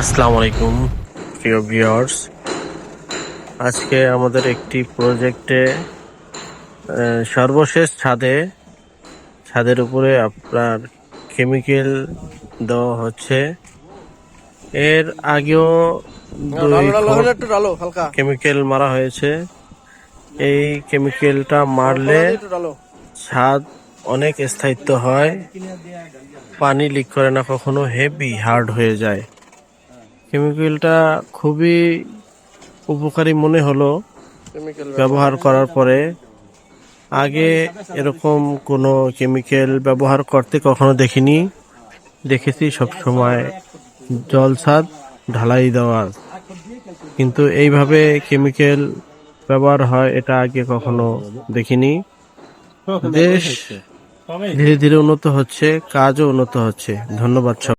আসসালামু আলাইকুম প্রিয় ভিউয়ার্স আজকে আমাদের একটি প্রজেক্টে সর্বশেষ ছাদে ছাদের উপরে আপনার কেমিক্যাল দেওয়া হচ্ছে। এর আগেও কেমিক্যাল মারা হয়েছে। এই কেমিক্যালটা মারলে ছাদ অনেক স্থায়িত্ব হয়। পানি লিক করে না কখনো হেভি হার্ড হয়ে যায়। কেমিক্যালটা খুবই উপকারী মনে হলো ব্যবহার করার পরে। আগে এরকম কোনো কেমিক্যাল ব্যবহার করতে কখনো দেখিনি। দেখেছি সব সময় জল ছাদ ঢালাই দেওয়ার কিন্তু এইভাবে কেমিক্যাল ব্যবহার হয় এটা আগে কখনো দেখিনি। দেশ ধীরে ধীরে উন্নত হচ্ছে কাজও উন্নত হচ্ছে। ধন্যবাদ সব